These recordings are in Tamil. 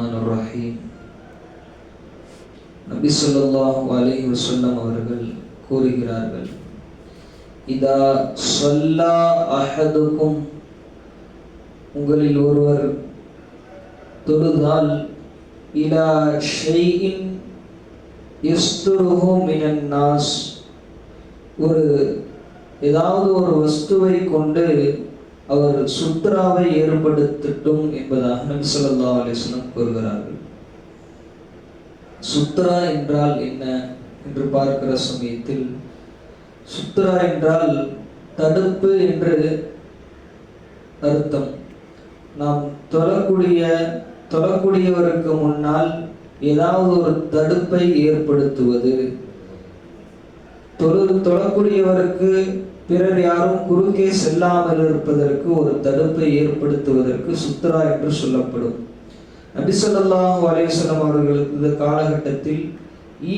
ரஹ்மான் நபி சொல்லாஹ் அலி வசல்லம் அவர்கள் கூறுகிறார்கள் இதா சொல்லா அஹதுக்கும் உங்களில் ஒருவர் தொழுதால் இலா ஷெயின் எஸ்துருஹோ மினன் நாஸ். ஒரு ஏதாவது ஒரு வஸ்துவை கொண்டு அவர் சுத்ராவை ஏற்படுத்தட்டும் என்பதாக நபி ஸல்லல்லாஹு கூறுகிறார்கள். சுத்ரா என்றால் என்ன என்று பார்க்கிற சமயத்தில் சுத்ரா என்றால் தடுப்பு என்று அர்த்தம். நாம் தொழக்கூடிய தொழக்கூடியவருக்கு முன்னால் ஏதாவது ஒரு தடுப்பை ஏற்படுத்துவது தொழு தொழக்கூடியவருக்கு பிறர் யாரும் குறுக்கே செல்லாமல் இருப்பதற்கு ஒரு தடுப்பை ஏற்படுத்துவதற்கு சுத்ரா என்று சொல்லப்படும். நபி ஸல்லல்லாஹு அலைஹி அவர்கள் இந்த காலகட்டத்தில்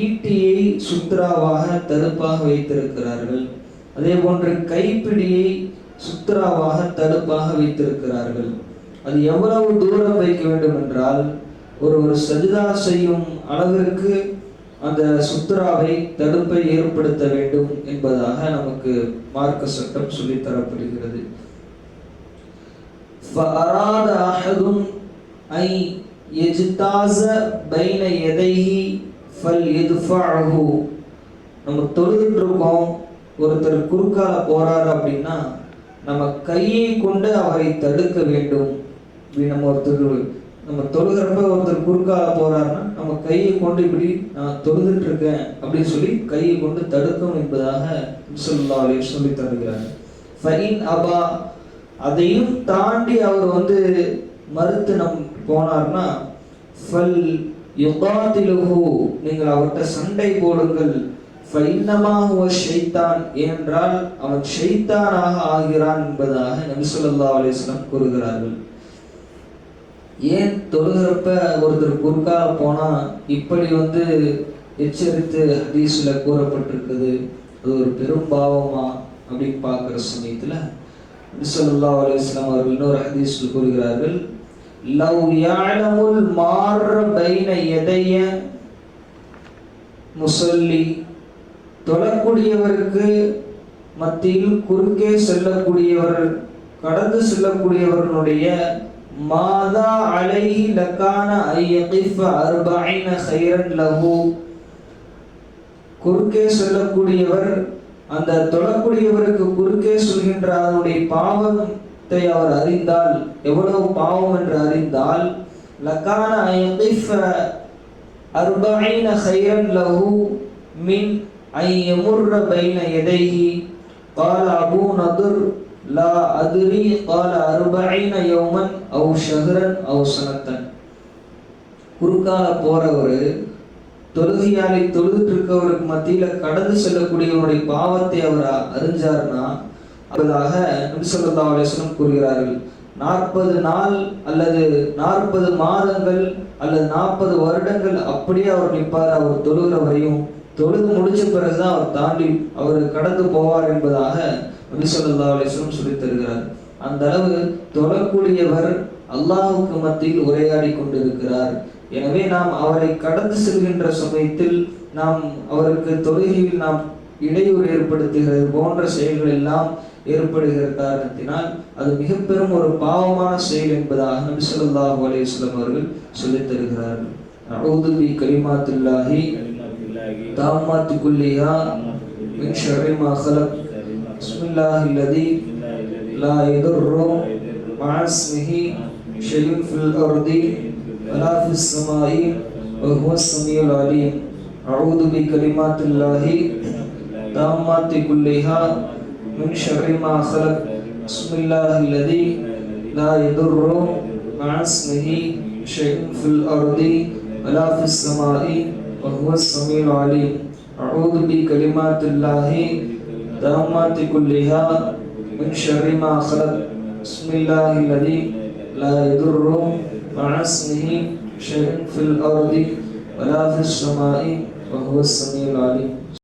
ஈட்டியை சுத்ராவாக தடுப்பாக வைத்திருக்கிறார்கள். அதே போன்று கைப்பிடியை சுத்ராவாக தடுப்பாக வைத்திருக்கிறார்கள். அது எவ்வளவு தூரம் வைக்க வேண்டும் என்றால் ஒரு ஒரு சஜிதா செய்யும் அளவிற்கு அந்த சுத்ராவை தடுப்பை ஏற்படுத்த வேண்டும் என்பதாக நமக்கு மார்க்க சட்டம் சொல்லித் தரப்படுகிறது فأراد أحد أن يجتاز بين يديه فليدفعه நம்ம தொழுதுட்டு இருக்கோம் ஒருத்தர் குறுக்கால போறாரு அப்படின்னா நம்ம கையை கொண்டு அவரை தடுக்க வேண்டும் இப்படி நம்ம ஒருத்தர் நம்ம தொழுகிறப்ப ஒருத்தர் குறுக்கால போறாருன்னா நம்ம கையை கொண்டு இப்படி நான் தொழுதுட்டு இருக்கேன் அப்படின்னு சொல்லி கையை கொண்டு தடுக்கும் என்பதாக சொல்லா சொல்லி தருகிறார் ஃபைன் அபா அதையும் தாண்டி அவர் வந்து மறுத்து நம் போனார்னா ஃபல் யுகாத்திலுஹு நீங்கள் அவர்கிட்ட சண்டை போடுங்கள். ஃபைன்னமா ஷைத்தான் என்றால் அவன் ஷைத்தானாக ஆகிறான் என்பதாக நபி ஸல்லல்லாஹு அலைஹி கூறுகிறார்கள். ஏன் தொழுகிறப்ப ஒருத்தர் குறுக்கால போனால் இப்படி வந்து எச்சரித்து ஹதீஸில் கூறப்பட்டிருக்குது? அது ஒரு பெரும் பாவமா அப்படின்னு பார்க்குற சமயத்தில் நபி அலுவலாம் அவர்கள் இன்னொரு ஹதீஸில் கூறுகிறார்கள் லவ் யாலமுல் மாற பைன எதைய முசல்லி. தொழக்கூடியவருக்கு மத்தியில் குறுக்கே செல்லக்கூடியவர் கடந்து செல்லக்கூடியவர்களுடைய மாதா அலைஹி லக்கான ஐயகிஃப அர்பஐன ஹைரன் லஹு. குறுக்கே சொல்லக்கூடியவர் அந்த தொழக்கூடியவருக்கு குறுக்கே சொல்கின்ற அதனுடைய பாவத்தை அவர் அறிந்தால் எவ்வளவு பாவம் என்று அறிந்தால் லக்கான ஐயகிஃப அர்பஐன ஹைரன் லஹு மின் ஐ யமுர்ர பைன எதைஹி قال أبو نضر لا أدري قال أربعين يوما أو شهرا أو سنة குறுக்கால போறவர் தொழுகையாளி தொழுதுட்டு இருக்கவருக்கு மத்தியில கடந்து செல்லக்கூடியவருடைய பாவத்தை அவர் அறிஞ்சார்னா அப்பதாக நபி ஸல்லல்லாஹு அலைஹி வஸல்லம் கூறுகிறார்கள் நாற்பது நாள் அல்லது நாற்பது மாதங்கள் அல்லது நாற்பது வருடங்கள் அப்படியே அவர் நிற்பார் அவர் தொழுகிற வரையும் தொழுது முடிச்ச பிறகுதான் அவர் தாண்டி அவர் கடந்து போவார் என்பதாக நபி ஸல்லல்லாஹு அலைஹி சொல்லித் தருகிறார். அந்த அளவு தொழக்கூடியவர் அல்லாஹுக்கு மத்தியில் உரையாடி கொண்டிருக்கிறார். எனவே நாம் அவரை கடந்து செல்கின்ற சமயத்தில் நாம் அவருக்கு தொழுகையில் நாம் இடையூறு ஏற்படுத்துகிறது போன்ற செயல்கள் எல்லாம் ஏற்படுகிற காரணத்தினால் அது மிக பெரும் ஒரு பாவமான செயல் என்பதாக நபி ஸல்லல்லாஹு அலைஹி அவர்கள் சொல்லித் தருகிறார்கள். அஊது கலிமாத்துல்லாஹி تامات كلها من شر ما خلق بسم الله الذي لا يضر مع اسمه شيء في الأرض ولا في السماء وهو السميع العليم أعوذ بكلمات الله تامات كلها من شر ما خلق بسم الله الذي لا يضر مع اسمه شيء في الأرض ولا في السماء وهو السميع العليم. أعوذ بكلمات الله تامات كلها من شر ما خلق. بسم الله الذي لا يضر مع اسمه شيء في الأرض ولا في السماء وهو السميع العليم.